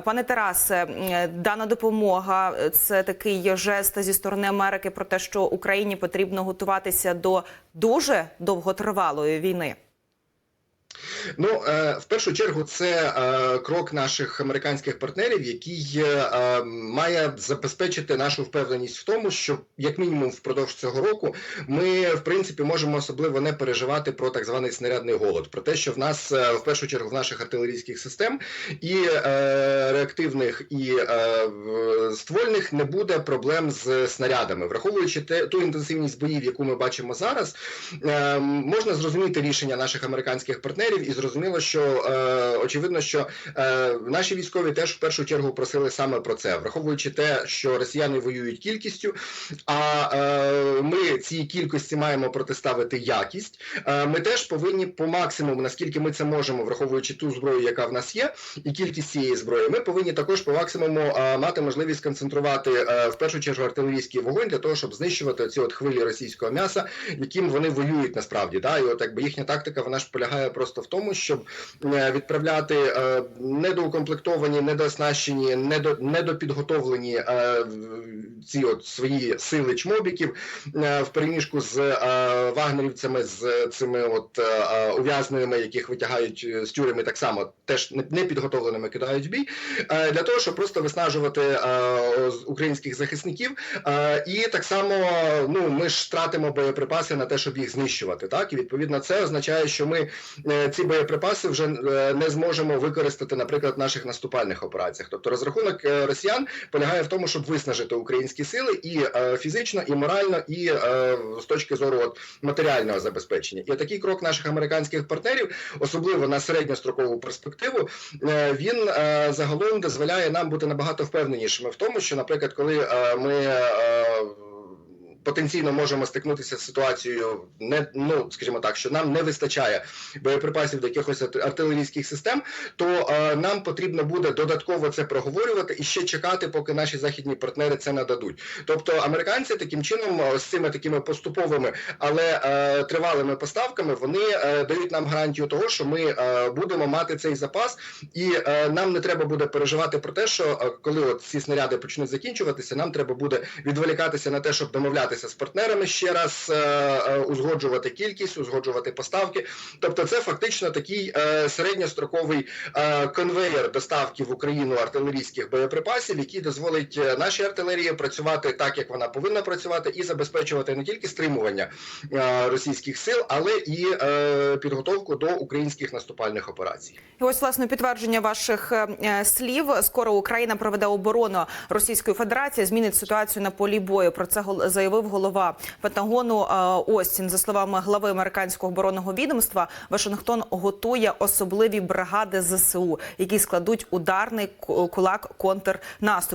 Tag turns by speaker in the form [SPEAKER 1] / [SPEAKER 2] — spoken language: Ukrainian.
[SPEAKER 1] Пане Тарасе, дана допомога е, це такий жест зі сторони Америки про те, що Україні потрібно готуватися до дуже довготривалої війни.
[SPEAKER 2] Ну, е, в першу чергу, це е, крок наших американських партнерів, який е, має забезпечити нашу впевненість в тому, що як мінімум впродовж цього року ми в принципі можемо особливо не переживати про так званий снарядний голод, про те, що в нас в першу чергу в наших артилерійських систем і реактивних і ствольних не буде проблем з снарядами, враховуючи те ту інтенсивність боїв, яку ми бачимо зараз, можна зрозуміти рішення наших американських партнерів, зрозуміло, що е, очевидно, що е, наші військові теж в першу чергу просили саме про це, враховуючи те, що росіяни воюють кількістю, а е, ми цій кількості маємо протиставити якість. Е, ми теж повинні по максимуму, наскільки ми це можемо, враховуючи ту зброю, яка в нас є, і кількість цієї зброї, ми повинні також по максимуму е, мати можливість концентрувати е, в першу чергу артилерійський вогонь для того, щоб знищувати ці от хвилі російського м'яса, яким вони воюють насправді. Да? І от якби їхня тактика вона ж полягає просто в тому, щоб е, відправляти е, недоукомплектовані, недооснащені, недо, недопідготовлені е, ці от свої сили чмобіків в переміжку з вагнерівцями, з цими от ув'язненими, яких витягають з тюреми, так само теж непідготовленими кидають в бій, для того, щоб просто виснажувати українських захисників. І так само ну ми ж тратимо боєприпаси на те, щоб їх знищувати. Так і відповідно це означає, що ми ці боєприпаси вже е, не зможемо використати, наприклад, в наших наступальних операціях. Тобто розрахунок е, росіян полягає в тому, щоб виснажити українські сили і е, фізично, і морально, і з точки зору от, матеріального забезпечення. І такий крок наших американських партнерів, особливо на середньострокову перспективу, він загалом дозволяє нам бути набагато впевненішими в тому, що, наприклад, коли ми потенційно можемо стикнутися з ситуацією, не ну скажімо так, що нам не вистачає боєприпасів до якихось артилерійських систем, то е, нам потрібно буде додатково це проговорювати і ще чекати, поки наші західні партнери це нададуть. Тобто американці таким чином е, з цими такими поступовими, але е, тривалими поставками вони е, дають нам гарантію того, що ми е, будемо мати цей запас, і е, нам не треба буде переживати про те, що е, коли от ці снаряди почнуть закінчуватися, нам треба буде відволікатися на те, щоб домовлятися з партнерами ще раз, е, е, узгоджувати кількість, узгоджувати поставки. Тобто, це фактично такий е, середньостроковий конвейер доставки в Україну артилерійських боєприпасів, який дозволить нашій артилерії працювати так, як вона повинна працювати, і забезпечувати не тільки стримування російських сил, але і підготовку до українських наступальних операцій.
[SPEAKER 1] І ось власне підтвердження ваших слів. Скоро Україна проведе оборону Російської Федерації, змінить ситуацію на полі бою. Про це гол- заявив голова Пентагону е, Остін. За словами глави американського оборонного відомства, Вашингтон готує особливі бригади ЗСУ, які складуть ударний кулак контрнаступ.